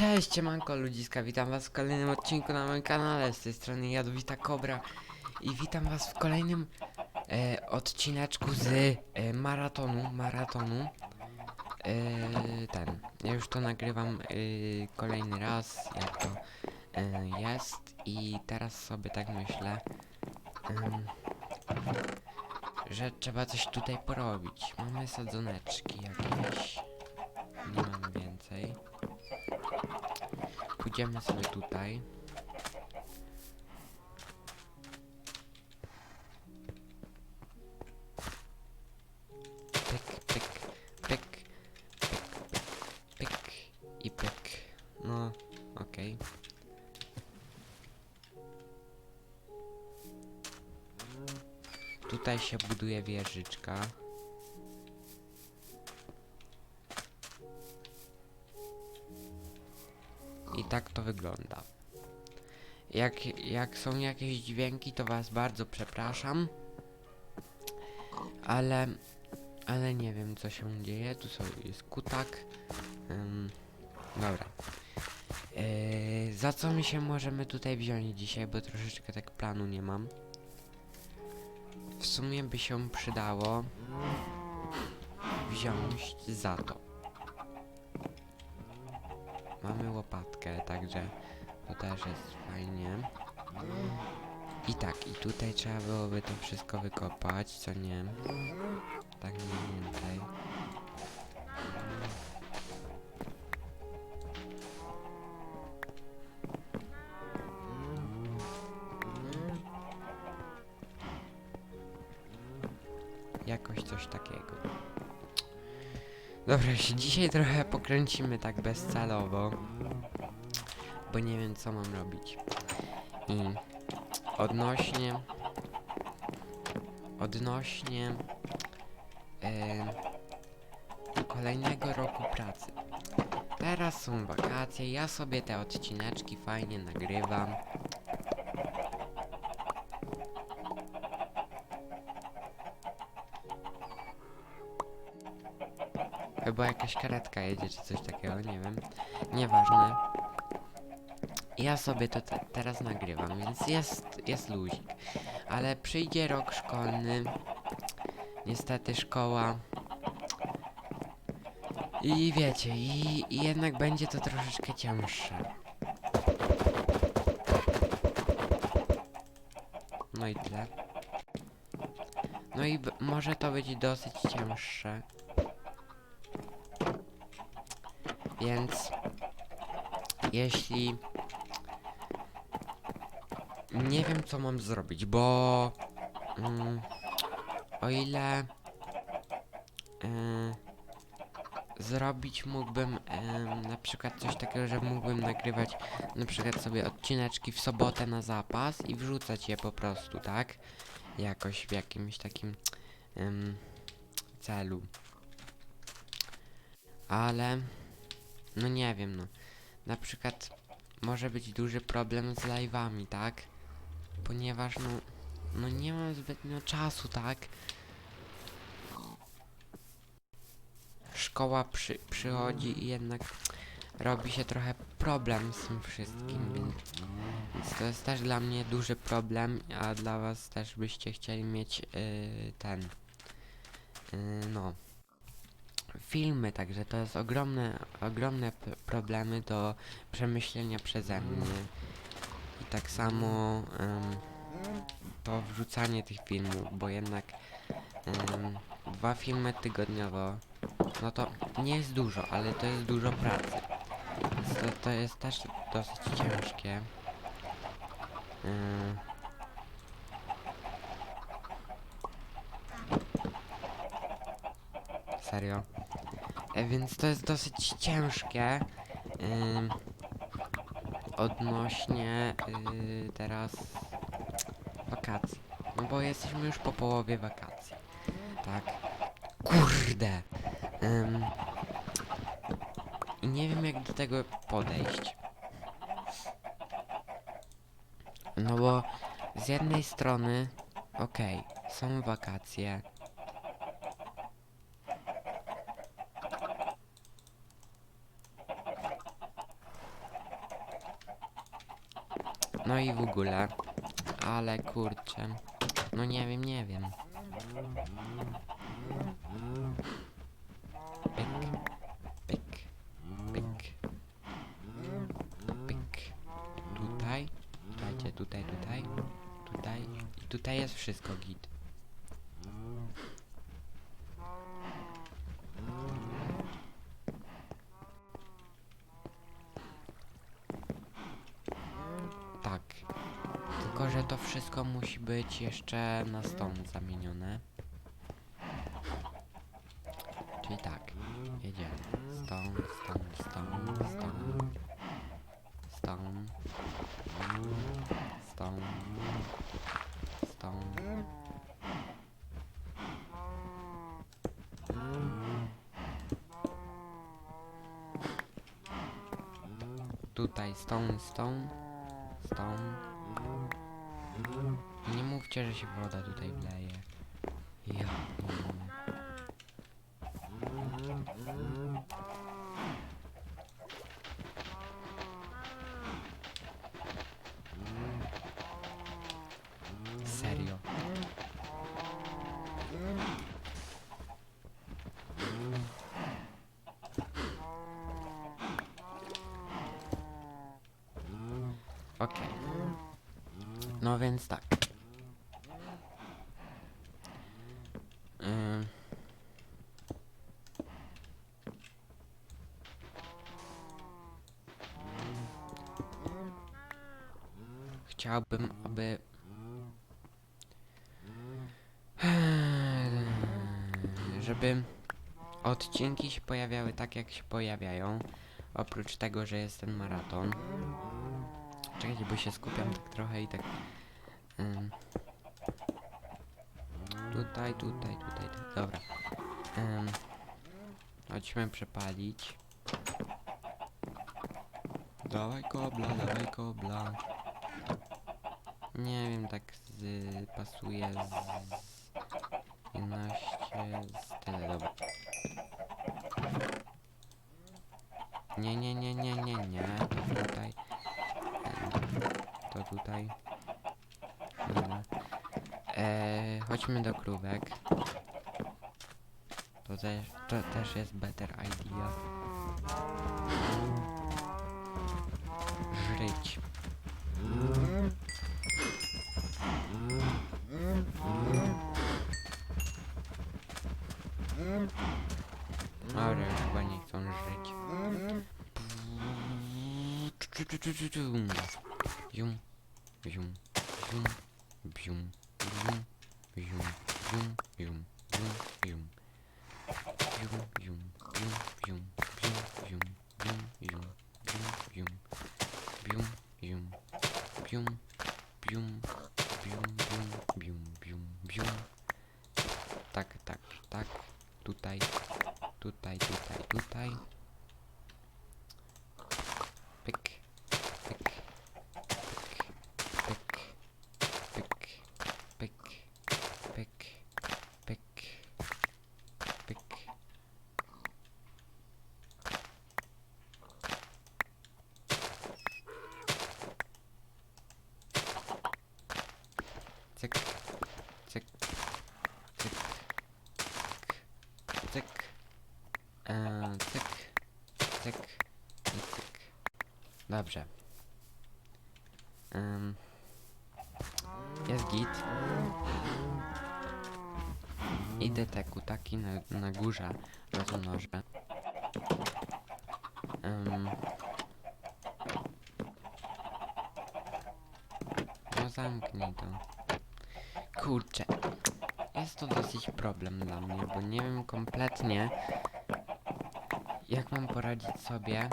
Cześć, manko ludziska, witam was w kolejnym odcinku na moim kanale, z tej strony Jadowita Kobra i witam was w kolejnym e, odcineczku z e, maratonu, maratonu, e, ten, ja już to nagrywam e, kolejny raz, jak to e, jest i teraz sobie tak myślę, em, że trzeba coś tutaj porobić, mamy sadzoneczki jakieś, Pójdziemy sobie tutaj. Pyk, pyk, pyk, pyk, pyk, pyk i pyk. No, okej. Tutaj się buduje wieżyczka. Tak to wygląda. Jak, jak są jakieś dźwięki, to was bardzo przepraszam. Ale, ale nie wiem co się dzieje. Tu są, jest kutak. Ym, dobra. Yy, za co my się możemy tutaj wziąć dzisiaj, bo troszeczkę tak planu nie mam. W sumie by się przydało wziąć za to. Mamy łopatkę, także to też jest fajnie. I tak, i tutaj trzeba byłoby to wszystko wykopać, co nie? Tak mniej więcej. Jakoś coś takiego. Dobra, się dzisiaj trochę pokręcimy tak bezcelowo, bo nie wiem co mam robić. I odnośnie odnośnie em, kolejnego roku pracy. Teraz są wakacje, ja sobie te odcineczki fajnie nagrywam. Chyba jakaś karetka jedzie czy coś takiego, nie wiem. Nieważne. Ja sobie to te teraz nagrywam, więc jest, jest luzik. Ale przyjdzie rok szkolny. Niestety szkoła. I wiecie, i, i jednak będzie to troszeczkę cięższe. No i tyle. No i może to być dosyć cięższe. Więc jeśli nie wiem co mam zrobić, bo mm, o ile y, zrobić mógłbym y, na przykład coś takiego, że mógłbym nagrywać na przykład sobie odcineczki w sobotę na zapas i wrzucać je po prostu, tak? Jakoś w jakimś takim ym, celu. Ale no nie wiem, no. Na przykład może być duży problem z live'ami, tak? Ponieważ no, no nie mam zbytnio czasu, tak? Szkoła przy, przychodzi i jednak robi się trochę problem z tym wszystkim, więc, więc to jest też dla mnie duży problem, a dla was też byście chcieli mieć yy, ten, yy, no, filmy, także to jest ogromne, ogromne problemy do przemyślenia przeze mnie. I tak samo em, to wrzucanie tych filmów, bo jednak em, dwa filmy tygodniowo, no to nie jest dużo, ale to jest dużo pracy. To, to jest też dosyć ciężkie. Em, serio. E, więc to jest dosyć ciężkie. Ym, odnośnie y, teraz wakacji. No bo jesteśmy już po połowie wakacji. Tak. Kurde. I nie wiem jak do tego podejść. No bo z jednej strony, okej, są wakacje, No i w ogóle. Ale kurczę. No nie wiem, nie wiem. Pyk. Pyk. Pyk. Pyk. Tutaj. Dajcie tutaj, tutaj. Tutaj. I tutaj jest wszystko git. to wszystko musi być jeszcze na ston zamienione. Czyli tak, jedziemy. Stone, stone, stone, stone. Stone. Stone. Stone. Tutaj stone, stone, stone. Cieszę się, woda tutaj wleje. Chciałbym, aby... Żeby odcinki się pojawiały tak, jak się pojawiają. Oprócz tego, że jest ten maraton. Czekajcie, bo się skupiam tak trochę i tak... ym. Tutaj, tutaj, tutaj, tutaj. Dobra. Ym. Chodźmy przepalić. Dawaj kobla, dawaj kobla. Nie wiem, tak z, pasuje z 11 z tyle, dobra. Nie, nie, nie, nie, nie, nie, to tutaj. To tutaj. Dobra. Eee, chodźmy do krówek. To też, to też jest better idea. Żryć. Bium, bium, bium, bium, bium, bium, Dobrze. Ym, jest git. Idę te kutaki na, na górze rozmnożę. Ym, no zamknij to. Kurczę. Jest to dosyć problem dla mnie, bo nie wiem kompletnie jak mam poradzić sobie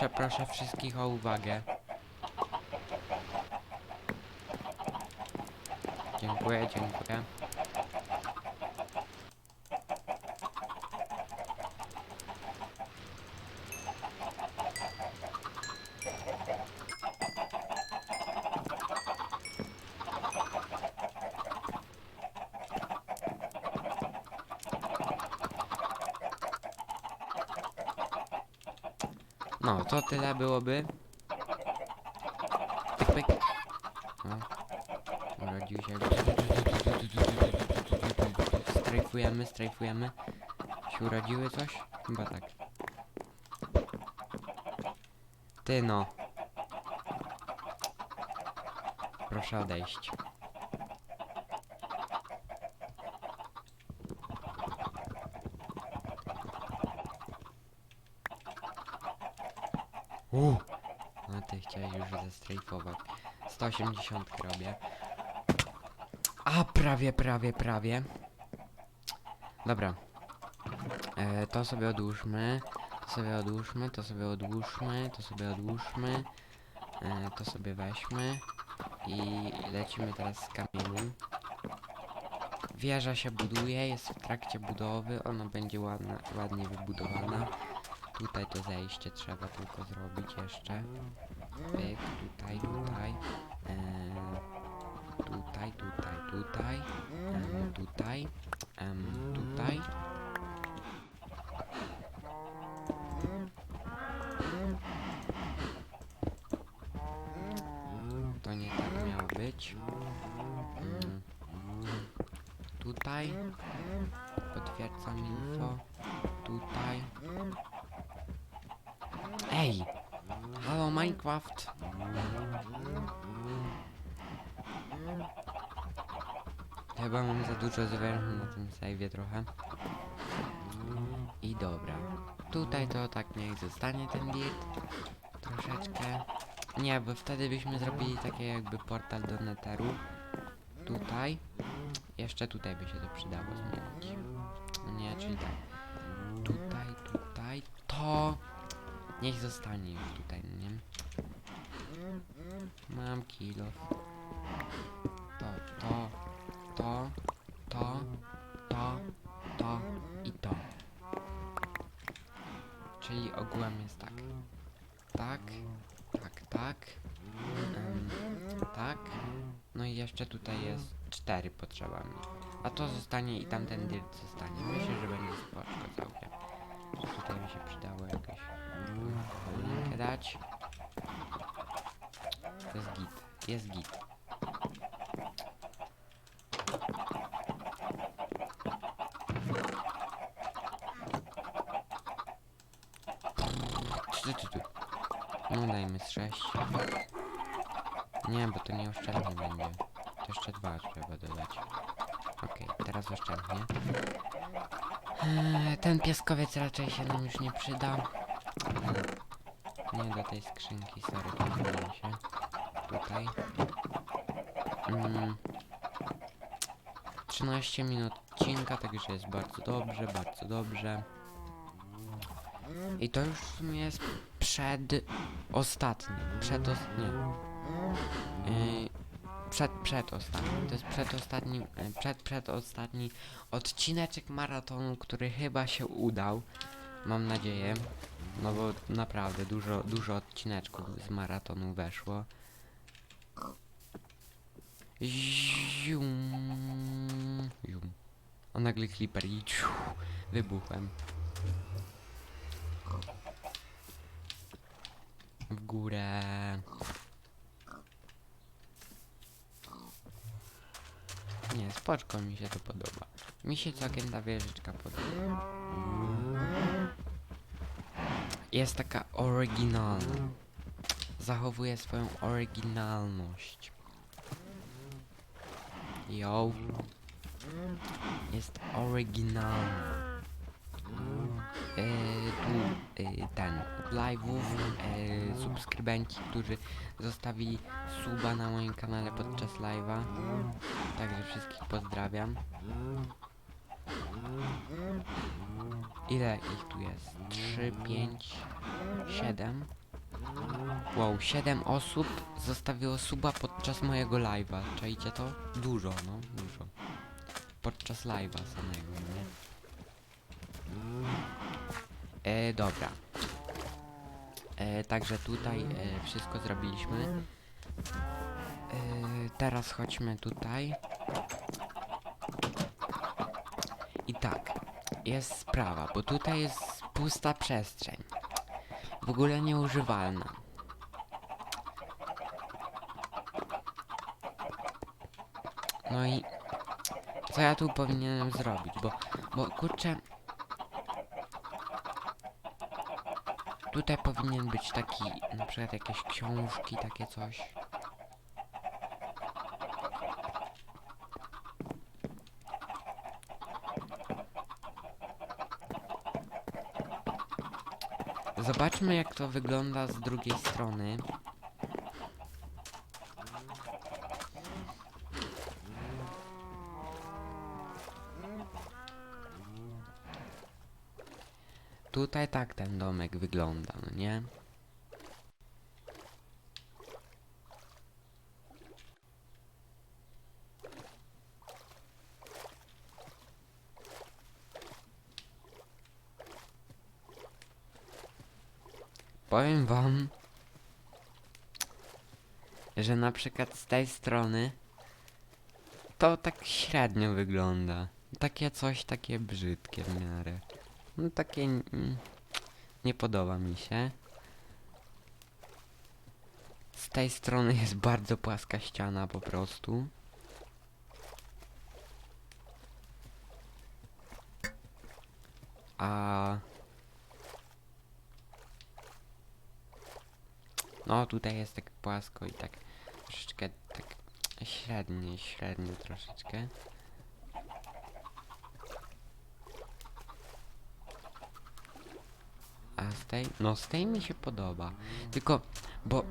Proszę, proszę wszystkich o uwagę. Dziękuję, dziękuję. No, tyle byłoby. Pyk, pyk. No. Urodził się. Strajfujemy, strajfujemy. Się urodziły coś? Chyba tak. Ty no. Proszę odejść. Uuu. No ty chciałeś już zestrajfować. 180 robię. A prawie, prawie, prawie. Dobra. E, to sobie odłóżmy. To sobie odłóżmy, to sobie odłóżmy, to sobie odłóżmy. E, to sobie weźmy. I lecimy teraz z kamieniem. Wieża się buduje, jest w trakcie budowy. Ona będzie ładna, ładnie wybudowana. Tutaj to zejście trzeba tylko zrobić jeszcze. Pyk, tutaj, tutaj. E, tutaj, tutaj, tutaj. Em, tutaj. Em, tutaj. To nie tak miało być. Tutaj. Potwierdzam info. Tutaj. Ej! Halo Minecraft! Chyba mam za dużo zwierzę na tym save'ie trochę. I dobra. Tutaj to tak niech zostanie ten dirt. Troszeczkę. Nie, bo wtedy byśmy zrobili takie jakby portal do neteru. Tutaj. Jeszcze tutaj by się to przydało zmienić. Nie, czyli tak. Tutaj, tutaj. To niech zostanie już tutaj, nie? Mam kilo. To, to, to, to, to, to i to. Czyli ogółem jest tak. Tak, tak, tak. tak. No i jeszcze tutaj jest cztery potrzeba mi. A to zostanie i tamten dirt zostanie. Myślę, że będzie spoczko całkiem. Tutaj by się przydało jakieś choinkę dać. To jest git. Jest git. Ty, ty, ty. No dajmy z 6. Nie, bo to nieoszczędnie będzie. To jeszcze dwa trzeba dodać. Okej, teraz oszczędnie. Eee, ten pieskowiec raczej się nam już nie przyda. Nie do tej skrzynki, sorry, pomyliłem się. Tutaj. Mm. 13 minut odcinka, także jest bardzo dobrze, bardzo dobrze. I to już w sumie jest przed ostatnim. Przed os nie. Yy, przed, przed ostatnim. To jest przedostatni, e, przed, przedostatni odcineczek maratonu, który chyba się udał. Mam nadzieję. No bo naprawdę dużo, dużo odcineczków z maratonu weszło. Zium. Zium. A nagle clipper i ciu, wybuchłem. W górę. Nie, spoczko mi się to podoba. Mi się całkiem ta wieżyczka podoba. Jest taka oryginalna. Zachowuje swoją oryginalność. Yo. Jest oryginalna. E, tu e, ten live'ów e, subskrybenci, którzy zostawili suba na moim kanale podczas live'a. Także wszystkich pozdrawiam. Ile ich tu jest? 3, 5, 7. Wow, 7 osób zostawiło suba podczas mojego live'a. Czajcie to? Dużo, no, dużo. Podczas live'a samego, nie? E, dobra. E, także tutaj e, wszystko zrobiliśmy. E, teraz chodźmy tutaj. I tak, jest sprawa, bo tutaj jest pusta przestrzeń. w ogóle nieużywalna. No i co ja tu powinienem zrobić, bo, bo kurczę, tutaj powinien być taki, na przykład jakieś książki, takie coś. Zobaczmy jak to wygląda z drugiej strony. Tutaj tak ten domek wygląda, no nie? Powiem wam, że na przykład z tej strony to tak średnio wygląda. Takie coś, takie brzydkie w miarę. No takie nie podoba mi się. Z tej strony jest bardzo płaska ściana po prostu. A No tutaj jest tak płasko i tak troszeczkę tak średnie, średnio troszeczkę. Z tej, no z tej mi się podoba. Tylko, bo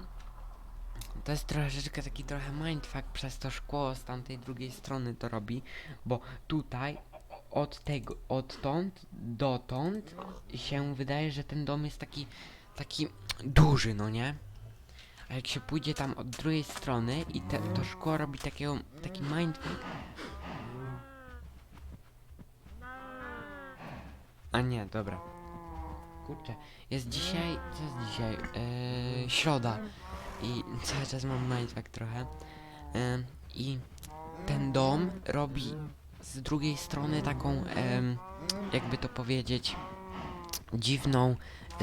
to jest troszeczkę taki trochę mindfuck przez to szkło z tamtej drugiej strony to robi, bo tutaj od tego, odtąd dotąd się wydaje, że ten dom jest taki, taki duży, no nie? A jak się pójdzie tam od drugiej strony i te, to szkło robi takiego, taki mindfuck. A nie, dobra. Kurczę, jest dzisiaj, co jest dzisiaj? Yy, środa. I cały czas mam mindfuck trochę. Ym, I ten dom robi z drugiej strony taką, jakby to powiedzieć, dziwną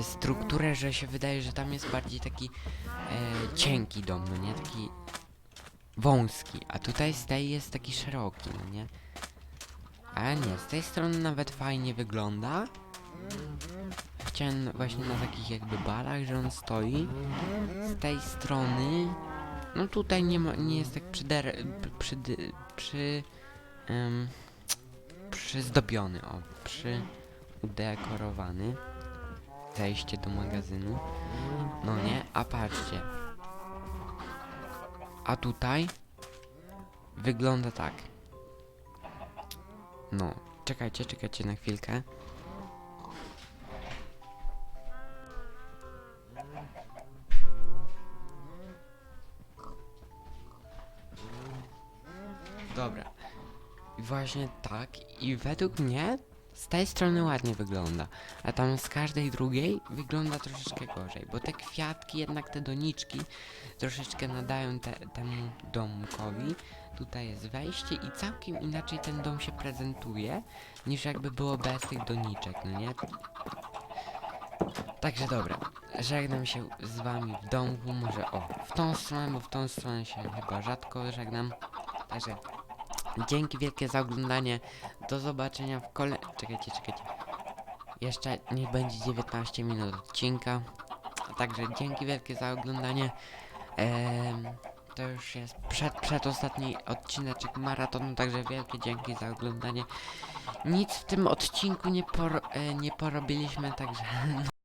strukturę, że się wydaje, że tam jest bardziej taki e, cienki dom, no nie? Taki wąski, a tutaj z tej jest taki szeroki, no nie? A nie, z tej strony nawet fajnie wygląda. Chciałem właśnie na takich jakby balach, że on stoi. Z tej strony... No tutaj nie ma, nie jest tak przyder... przy... przy, em, przyzdobiony, o, przy udekorowany. Zejście do magazynu. No nie, a patrzcie. A tutaj wygląda tak. No, czekajcie, czekajcie na chwilkę. Właśnie tak. I według mnie z tej strony ładnie wygląda, a tam z każdej drugiej wygląda troszeczkę gorzej, bo te kwiatki, jednak te doniczki troszeczkę nadają te, temu domkowi. Tutaj jest wejście i całkiem inaczej ten dom się prezentuje, niż jakby było bez tych doniczek, no nie? Także dobra, żegnam się z wami w domku, może o, w tą stronę, bo w tą stronę się chyba rzadko żegnam. Także dzięki wielkie za oglądanie, do zobaczenia w kole... Czekajcie, czekajcie. Jeszcze nie będzie 19 minut odcinka. Także dzięki wielkie za oglądanie. Em, to już jest przed, przedostatni odcineczek maratonu, także wielkie dzięki za oglądanie. Nic w tym odcinku nie, por, e, nie porobiliśmy, także